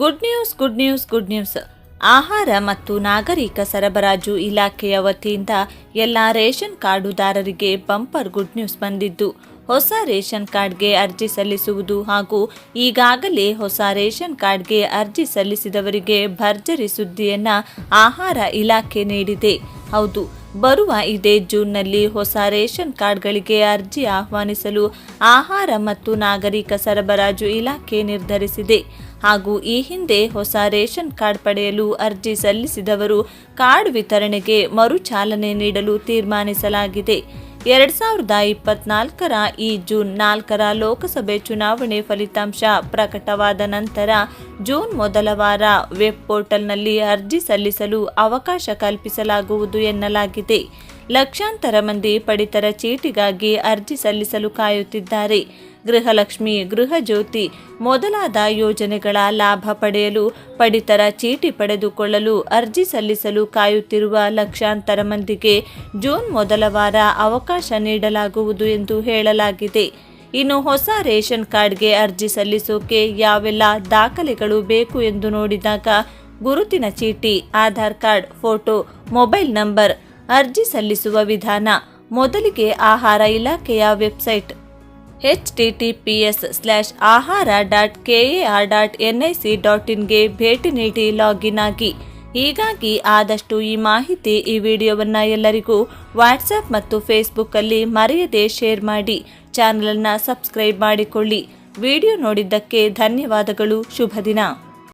Good news good news good news ಆಹಾರ ಮತ್ತು ನಾಗರಿಕ ಸರಬರಾಜು ಇಲಾಖೆಯ ವತಿಯಿಂದ ಎಲ್ಲ ರೇಷನ್ ಕಾರ್ಡುದಾರರಿಗೆ ಬಂಪರ್ ಗುಡ್ ನ್ಯೂಸ್ ಬಂದಿದ್ದು. ಹೊಸ ರೇಷನ್ ಕಾರ್ಡ್ಗೆ ಅರ್ಜಿ ಸಲ್ಲಿಸುವುದು ಹಾಗೂ ಈಗಾಗಲೇ ಹೊಸ ರೇಷನ್ ಕಾರ್ಡ್ಗೆ ಅರ್ಜಿ ಸಲ್ಲಿಸಿದವರಿಗೆ ಭರ್ಜರಿ ಸುದ್ದಿಯನ್ನ ಆಹಾರ ಇಲಾಖೆ ನೀಡಿದೆ. ಹೌದು ಬರುವ ಇದೇ ಜೂನ್ನಲ್ಲಿ ಹೊಸ ರೇಷನ್ ಕಾರ್ಡ್ಗಳಿಗೆ ಅರ್ಜಿ ಆಹ್ವಾನಿಸಲು ಆಹಾರ ಮತ್ತು ನಾಗರಿಕ ಸರಬರಾಜು ಇಲಾಖೆ ನಿರ್ಧರಿಸಿದೆ. ಹಾಗೂ ಈ ಹಿಂದೆ ಹೊಸ ರೇಷನ್ ಕಾರ್ಡ್ ಪಡೆಯಲು ಅರ್ಜಿ ಸಲ್ಲಿಸಿದವರು ಕಾರ್ಡ್ ವಿತರಣೆಗೆ ಮರುಚಾಲನೆ ನೀಡಲು ತೀರ್ಮಾನಿಸಲಾಗಿದೆ. ಎರಡ್ ಸಾವಿರದ ಇಪ್ಪತ್ನಾಲ್ಕರ ಈ ಜೂನ್ ನಾಲ್ಕರ ಲೋಕಸಭೆ ಚುನಾವಣೆ ಫಲಿತಾಂಶ ಪ್ರಕಟವಾದ ನಂತರ ಜೂನ್ ಮೊದಲ ವಾರ ವೆಬ್ ಪೋರ್ಟಲ್ನಲ್ಲಿ ಅರ್ಜಿ ಸಲ್ಲಿಸಲು ಅವಕಾಶ ಕಲ್ಪಿಸಲಾಗುವುದು ಎನ್ನಲಾಗಿದೆ. ಲಕ್ಷಾಂತರ ಮಂದಿ ಪಡಿತರ ಚೀಟಿಗಾಗಿ ಅರ್ಜಿ ಸಲ್ಲಿಸಲು ಕಾಯುತ್ತಿದ್ದಾರೆ. ಗೃಹಲಕ್ಷ್ಮಿ ಗೃಹಜ್ಯೋತಿ ಮೊದಲಾದ ಯೋಜನೆಗಳ ಲಾಭ ಪಡೆಯಲು, ಪಡಿತರ ಚೀಟಿ ಪಡೆದುಕೊಳ್ಳಲು ಅರ್ಜಿ ಸಲ್ಲಿಸಲು ಕಾಯುತ್ತಿರುವ ಲಕ್ಷಾಂತರ ಮಂದಿಗೆ ಜೂನ್ ಮೊದಲ ವಾರ ಅವಕಾಶ ನೀಡಲಾಗುವುದು ಎಂದು ಹೇಳಲಾಗಿದೆ. ಇನ್ನು ಹೊಸ ರೇಷನ್ ಕಾರ್ಡ್ಗೆ ಅರ್ಜಿ ಸಲ್ಲಿಸೋಕೆ ಯಾವೆಲ್ಲ ದಾಖಲೆಗಳು ಬೇಕು ಎಂದು ನೋಡಿದಾಗ ಗುರುತಿನ ಚೀಟಿ, Aadhaar card, photo, mobile number ಅರ್ಜಿ ಸಲ್ಲಿಸುವ ವಿಧಾನ. ಮೊದಲಿಗೆ ಆಹಾರ ಇಲಾಖೆಯ website H T T P S slash ahara dot K A R dot N I C dot ಇನ್ಗೆ ಭೇಟಿ ನೀಡಿ ಲಾಗಿನ್ ಆಗಿ. ಹೀಗಾಗಿ ಆದಷ್ಟು ಈ ಮಾಹಿತಿ ಈ ವಿಡಿಯೋವನ್ನು ಎಲ್ಲರಿಗೂ ವಾಟ್ಸಪ್ ಮತ್ತು ಫೇಸ್ಬುಕ್ಕಲ್ಲಿ ಮರೆಯದೆ ಶೇರ್ ಮಾಡಿ. ಚಾನಲನ್ನು ಸಬ್ಸ್ಕ್ರೈಬ್ ಮಾಡಿಕೊಳ್ಳಿ. ವಿಡಿಯೋ ನೋಡಿದ್ದಕ್ಕೆ ಧನ್ಯವಾದಗಳು. ಶುಭ ದಿನ.